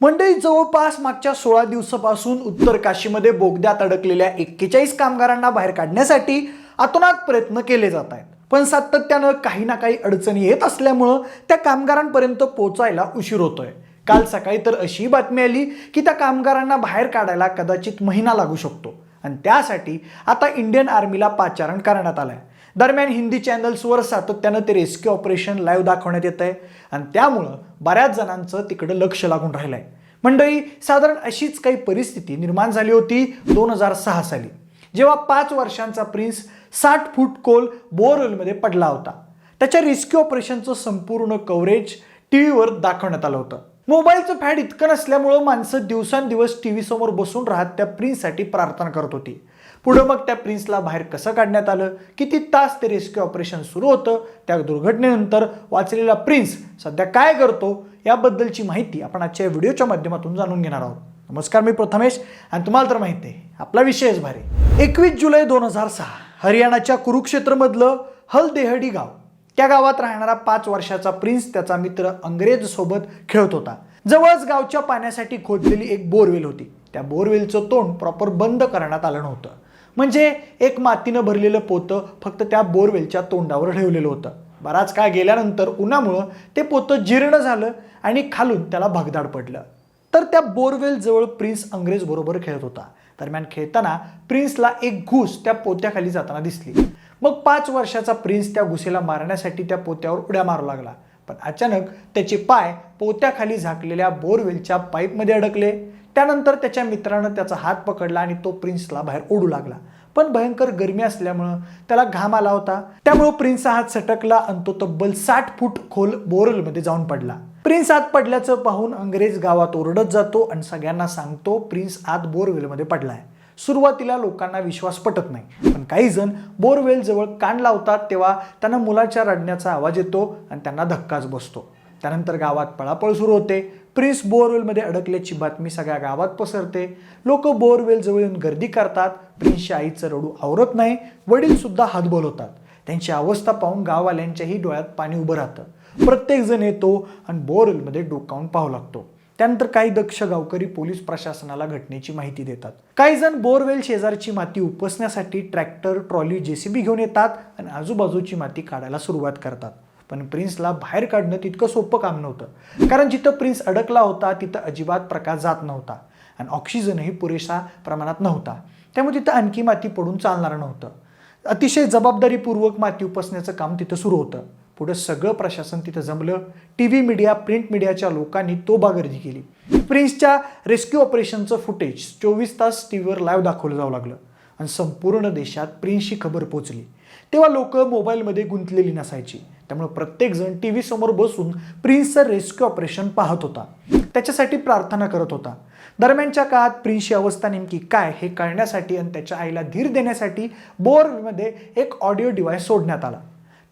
मंडळी जवळपास मागच्या सोळा दिवसापासून उत्तर काशीमध्ये बोगद्यात अडकलेल्या एक्केचाळीस कामगारांना बाहेर काढण्यासाठी अतोनात प्रयत्न केले जात आहेत. पण सातत्यानं काही ना काही अडचणी येत असल्यामुळं त्या कामगारांपर्यंत पोहोचायला उशीर होतोय. काल सकाळी तर अशी बातमी आली की त्या कामगारांना बाहेर काढायला कदाचित महिना लागू शकतो. आणि त्यासाठी आता इंडियन आर्मीला पाचारण करण्यात आलंय. दरम्यान हिंदी चॅनल्सवर सातत्यानं ते रेस्क्यू ऑपरेशन लाईव्ह दाखवण्यात येत आहे. आणि त्यामुळं बऱ्याच जणांचं तिकडं लक्ष लागून राहिलं आहे मंडळी साधारण अशीच काही परिस्थिती निर्माण झाली होती दोन हजार सहा साली जेव्हा पाच वर्षांचा प्रिन्स साठ फूट खोल बोअरवेलमध्ये पडला होता. त्याच्या रेस्क्यू ऑपरेशनचं संपूर्ण कव्हरेज टी व्हीवर दाखवण्यात आलं होतं. मोबाईलचं फॅड इतकं नसल्यामुळं माणसं दिवसांदिवस टी व्हीसमोर बसून राहत त्या प्रिन्ससाठी प्रार्थना करत होती. पुढं मग त्या प्रिन्सला बाहेर कसं काढण्यात आलं? किती तास ते रेस्क्यू ऑपरेशन सुरू होतं? त्या दुर्घटनेनंतर वाचलेला प्रिन्स सध्या काय करतो? याबद्दलची माहिती आपण आजच्या व्हिडिओच्या माध्यमातून जाणून घेणार आहोत. नमस्कार मी प्रथमेश आणि तुम्हाला तर माहिती आहे आपला विषयच भारी. एकवीस जुलै दोन हजार सहा हरियाणाच्या कुरुक्षेत्रमधलं हलदेहडी गाव. त्या गावात राहणारा पाच वर्षाचा प्रिन्स त्याचा मित्र अंग्रेज सोबत खेळत होता. जवळच गावच्या पाण्यासाठी खोदलेली एक बोरवेल होती. त्या बोरवेलचं तोंड प्रॉपर बंद करण्यात आलं नव्हतं. म्हणजे एक मातीनं भरलेलं पोतं फक्त त्या बोरवेलच्या तोंडावर ठेवलेलं होतं. बराच काळ गेल्यानंतर उन्हामुळं ते पोतं जीर्ण झालं आणि खालून त्याला भगदाड पडलं. तर त्या बोरवेल जवळ प्रिन्स अंग्रेज बरोबर खेळत होता. दरम्यान खेळताना प्रिन्सला एक घुस त्या पोत्याखाली जाताना दिसली. मग पाच वर्षाचा प्रिन्स त्या घुसेला मारण्यासाठी त्या पोत्यावर उड्या मारू लागला. पण अचानक त्याचे पाय पोत्याखाली झाकलेल्या बोरवेलच्या पाईपमध्ये अडकले. त्यानंतर त्याच्या मित्रानं त्याचा हात पकडला आणि तो प्रिन्सला बाहेर ओढू लागला. पण भयंकर गरमी असल्यामुळं त्याला घाम आला होता. त्यामुळं प्रिन्सचा हात सटकला आणि तो तब्बल साठ फूट खोल बोरलमध्ये जाऊन पडला. प्रिन्स आत पडल्याचं पाहून अंग्रेज गावात ओरडत जातो आणि सगळ्यांना सांगतो प्रिन्स आत बोरवेलमध्ये पडलाय. सुरुवातीला लोकांना विश्वास पटत नाही. पण काही जण बोरवेल जवळ कान लावतात तेव्हा त्यांना मुलाच्या रडण्याचा आवाज येतो आणि त्यांना धक्काच बसतो. त्यानंतर गावात पळापळ सुरू होते. प्रिन्स बोअरवेलमध्ये अडकल्याची बातमी सगळ्या गावात पसरते. लोक बोरवेल जवळ येऊन गर्दी करतात. प्रिन्सच्या आईचं रडू आवरत नाही. वडील सुद्धा हातबोल होतात. त्यांची अवस्था पाहून गाववाल्यांच्याही डोळ्यात पाणी उभं राहतं. प्रत्येकजण येतो आणि बोअरवेलमध्ये डोकावून पाहू लागतो. त्यानंतर काही दक्ष गावकरी पोलीस प्रशासनाला घटनेची माहिती देतात. काही जण बोरवेल शेजारची माती उपसण्यासाठी ट्रॅक्टर ट्रॉली जेसीबी घेऊन येतात आणि आजूबाजूची माती काढायला सुरुवात करतात. पण प्रिन्सला बाहेर काढणं तितकं सोपं काम नव्हतं. कारण जिथं प्रिन्स अडकला होता तिथं अजिबात प्रकाश जात नव्हता. आणि ऑक्सिजनही पुरेशा प्रमाणात नव्हता. त्यामुळे तिथं आणखी माती पडून चालणार नव्हतं. अतिशय जबाबदारीपूर्वक माती उपसण्याचं काम तिथं सुरू होतं. पुढं सगळं प्रशासन तिथं जमलं. टी व्ही मीडिया प्रिंट मीडियाच्या लोकांनी तोबागर्दी केली. प्रिन्सच्या रेस्क्यू ऑपरेशनचं फुटेज चोवीस तास टी व्हीवर लाईव्ह दाखवलं जाऊ लागलं. आणि संपूर्ण देशात प्रिन्सची खबर पोचली. तेव्हा लोक मोबाईलमध्ये गुंतलेली नसायची. त्यामुळे प्रत्येकजण टी व्ही समोर बसून प्रिन्सचं रेस्क्यू ऑपरेशन पाहत होता. त्याच्यासाठी प्रार्थना करत होता. दरम्यानच्या काळात प्रिन्सची अवस्था नेमकी काय हे कळण्यासाठी आणि त्याच्या आईला धीर देण्यासाठी बोरमध्ये एक ऑडिओ डिव्हाइस सोडण्यात आला.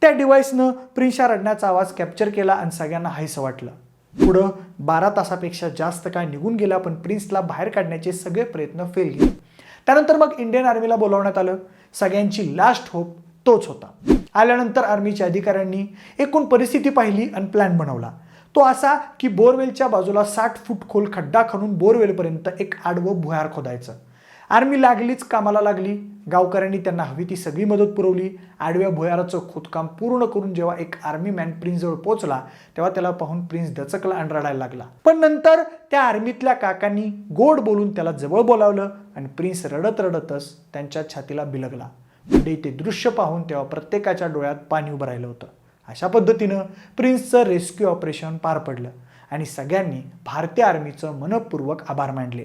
त्या डिव्हाइसनं प्रिन्सच्या रडण्याचा आवाज कॅप्चर केला आणि सगळ्यांना हायसं वाटलं. पुढं बारा तासापेक्षा जास्त काळ निघून गेला पण प्रिन्सला बाहेर काढण्याचे सगळे प्रयत्न फेल गेले. त्यानंतर मग इंडियन आर्मीला बोलावण्यात आलं. सगळ्यांची लास्ट होप तोच होता. आल्यानंतर आर्मीच्या अधिकाऱ्यांनी एकूण परिस्थिती पाहिली आणि प्लॅन बनवला. तो असा की बोरवेलच्या बाजूला साठ फूट खोल खड्डा खणून बोरवेलपर्यंत एक आडवं भुयार खोदायचं. आर्मी लागलीच कामाला लागली. गावकऱ्यांनी त्यांना हवी ती सगळी मदत पुरवली. आडव्या भुयाराचं खोदकाम पूर्ण करून जेव्हा एक आर्मी मॅन प्रिन्सजवळ पोहोचला तेव्हा त्याला पाहून प्रिन्स दचकला आणि रडायला लागला. पण नंतर त्या आर्मीतल्या काकांनी गोड बोलून त्याला जवळ बोलावलं आणि प्रिन्स रडत रडतच त्यांच्या छातीला बिलगला. म्हणजे ते दृश्य पाहून तेव्हा प्रत्येकाच्या डोळ्यात पाणी उभं राहिलं होतं. अशा पद्धतीनं प्रिन्सचं रेस्क्यू ऑपरेशन पार पडलं. आणि सगळ्यांनी भारतीय आर्मीचं मनपूर्वक आभार मानले.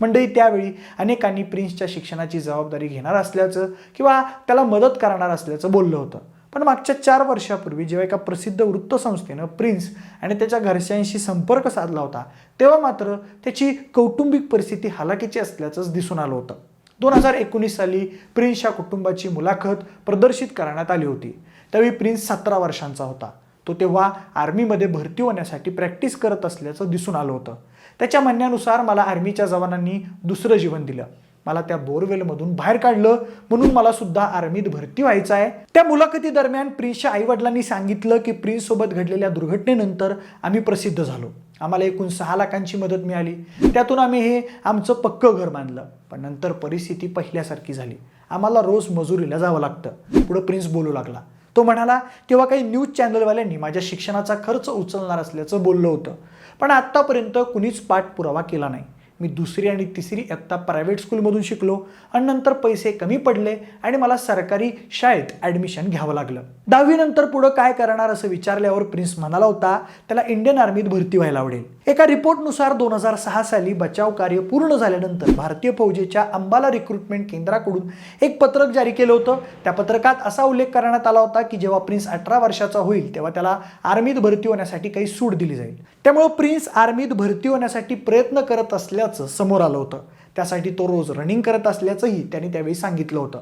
मंडळी त्यावेळी अनेकांनी प्रिन्सच्या शिक्षणाची जबाबदारी घेणार असल्याचं किंवा त्याला मदत करणार असल्याचं बोललं होतं. पण मागच्या चार वर्षापूर्वी जेव्हा एका प्रसिद्ध वृत्तसंस्थेनं प्रिन्स आणि त्याच्या घरच्यांशी संपर्क साधला होता तेव्हा मात्र त्याची कौटुंबिक परिस्थिती हालाकीची असल्याचंच दिसून आलं होतं. दोन हजार एकोणीस साली प्रिन्सच्या कुटुंबाची मुलाखत प्रदर्शित करण्यात आली होती. त्यावेळी प्रिन्स सतरा वर्षांचा होता. तो तेव्हा आर्मीमध्ये भरती होण्यासाठी प्रॅक्टिस करत असल्याचं दिसून आलं होतं. त्याच्या म्हणण्यानुसार मला आर्मीच्या जवानांनी दुसरं जीवन दिलं. मला त्या बोरवेलमधून बाहेर काढलं. म्हणून मला सुद्धा आर्मीत भरती व्हायचं आहे. त्या मुलाखती दरम्यान प्रिन्सच्या आईवडिलांनी सांगितलं की प्रिन्स सोबत घडलेल्या दुर्घटनेनंतर आम्ही प्रसिद्ध झालो. आम्हाला एकूण सहा लाखांची मदत मिळाली. त्यातून आम्ही हे आमचं पक्कं घर बांधलं. पण नंतर परिस्थिती पहिल्यासारखी झाली. आम्हाला रोज मजुरीला जावं लागतं. पुढं प्रिन्स बोलू लागला. तो म्हणाला तेव्हा काही न्यूज चॅनलवाल्यांनी माझ्या शिक्षणाचा खर्च उचलणार असल्याचं बोललं होतं. पण आत्तापर्यंत कुणीच पाठपुरावा केला नाही. मी दुसरी आणि तिसरी इयत्ता प्रायव्हेट स्कूलमधून शिकलो आणि नंतर पैसे कमी पडले आणि मला सरकारी शाळेत ॲडमिशन घ्यावं लागलं. दहावीनंतर पुढं काय करणार असं विचारल्यावर प्रिन्स म्हणाला होता त्याला इंडियन आर्मीत भरती व्हायला आवडेल. एका रिपोर्टनुसार दोन हजार सहा साली बचाव कार्य पूर्ण झाल्यानंतर भारतीय फौजेच्या अंबाला रिक्रुटमेंट केंद्राकडून एक पत्रक जारी केलं होतं. त्या पत्रकात असा उल्लेख करण्यात आला होता की जेव्हा प्रिन्स अठरा वर्षाचा होईल तेव्हा त्याला आर्मीत भरती होण्यासाठी काही सूट दिली जाईल. त्यामुळं प्रिन्स आर्मीत भरती होण्यासाठी प्रयत्न करत असल्याचं समोर आलं होतं. त्यासाठी तो रोज रनिंग करत असल्याचंही त्यांनी त्यावेळी सांगितलं होतं.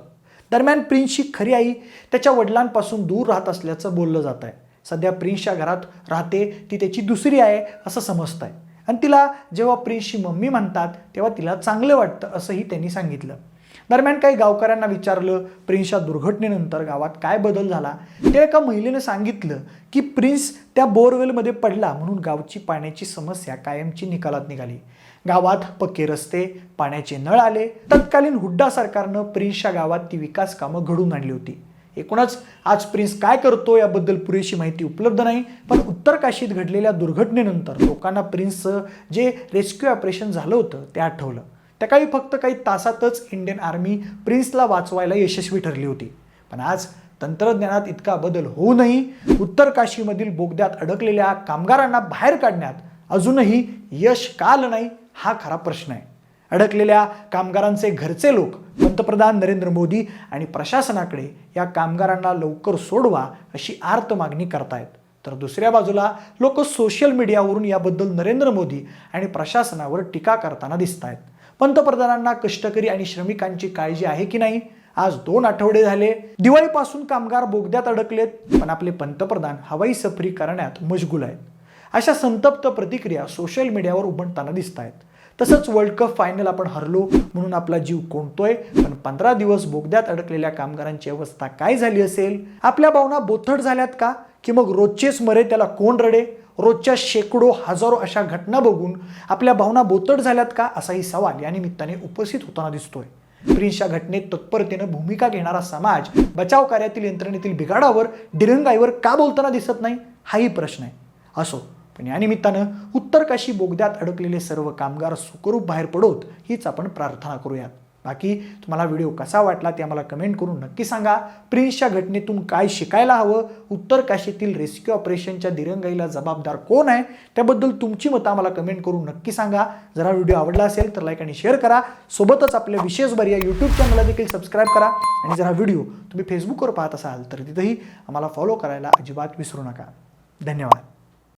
दरम्यान प्रिन्सची खरी आई त्याच्या वडिलांपासून दूर राहत असल्याचं बोललं जात आहे. सध्या प्रिन्सच्या घरात राहते ती त्याची दुसरी आहे असं समजत आहे आणि तिला जेव्हा प्रिन्सची मम्मी म्हणतात तेव्हा तिला चांगलं वाटतं असंही त्यांनी सांगितलं. दरम्यान काही गावकऱ्यांना विचारलं प्रिन्सच्या दुर्घटनेनंतर गावात काय बदल झाला? ते एका महिलेनं सांगितलं की प्रिन्स त्या बोरवेलमध्ये पडला म्हणून गावची पाण्याची समस्या कायमची निकालात निघाली. गावात पक्के रस्ते पाण्याचे नळ आले. तत्कालीन हुड्डा सरकारनं प्रिन्सच्या गावात ती विकास कामं घडून आणली होती. एकूणच आज प्रिन्स काय करतो याबद्दल पुरेशी माहिती उपलब्ध नाही पण उत्तर काशीत घडलेल्या दुर्घटनेनंतर लोकांना प्रिन्सचं जे रेस्क्यू ऑपरेशन झालं होतं ते आठवलं. त्या काळी फक्त काही तासातच इंडियन आर्मी प्रिन्सला वाचवायला यशस्वी ठरली होती. पण आज तंत्रज्ञानात इतका बदल होऊनही उत्तर काशीमधील बोगद्यात अडकलेल्या कामगारांना बाहेर काढण्यात अजूनही यश का आलं नाही हा खरा प्रश्न आहे. अडकलेल्या कामगारांचे घरचे लोक पंतप्रधान नरेंद्र मोदी आणि प्रशासनाकडे या कामगारांना लवकर सोडवा अशी आर्त मागणी करतायत. तर दुसऱ्या बाजूला लोक सोशल मीडियावरून याबद्दल नरेंद्र मोदी आणि प्रशासनावर टीका करताना दिसत आहेत पंतप्रधानांना कष्टकरी आणि श्रमिकांची काळजी आहे की नाही? आज दोन आठवडे झाले. दिवाळीपासून कामगार बोगद्यात अडकलेत पण आपले पंतप्रधान हवाई सफरी करण्यात मशगूल आहेत. अशा संतप्त प्रतिक्रिया सोशल मीडियावर उमटताना दिसत आहेत तसंच वर्ल्ड कप फायनल आपण हरलो म्हणून आपला जीव कोणतोय पण पंधरा दिवस बोगद्यात अडकलेल्या कामगारांची अवस्था काय झाली असेल? आपल्या भावना बोथट झाल्यात का? की मग रोजचेच मरे त्याला कोण रडे? रोजच्या शेकडो हजारो अशा घटना बघून आपल्या भावना बोतट झाल्यात का? असाही सवाल या निमित्ताने उपस्थित होताना दिसतोय. प्रिन्सच्या घटनेत तत्परतेनं भूमिका घेणारा समाज बचाव कार्यातील यंत्रणेतील बिघाडावर दिरंगाईवर का बोलताना दिसत नाही? हाही प्रश्न आहे. असो पण या निमित्तानं उत्तर काशी बोगद्यात अडकलेले सर्व कामगार सुखरूप बाहेर पडोत हीच आपण प्रार्थना करूयात. बाकी तुम्हाला व्हिडिओ कसा वाटला ते आम्हाला कमेंट करून नक्की सांगा. प्रिन्सच्या घटनेतून काय शिकायला हवं? उत्तर काशीतील रेस्क्यू ऑपरेशनच्या दिरंगाईला जबाबदार कोण आहे? त्याबद्दल तुमची मतं आम्हाला कमेंट करून नक्की सांगा. जरा व्हिडिओ आवडला असेल तर लाईक आणि शेअर करा. सोबतच आपल्या विशेष बरी या यूट्यूब चॅनलला देखील सबस्क्राईब करा. आणि जरा व्हिडिओ तुम्ही फेसबुकवर पाहत असाल तर तिथंही आम्हाला फॉलो करायला अजिबात विसरू नका. धन्यवाद.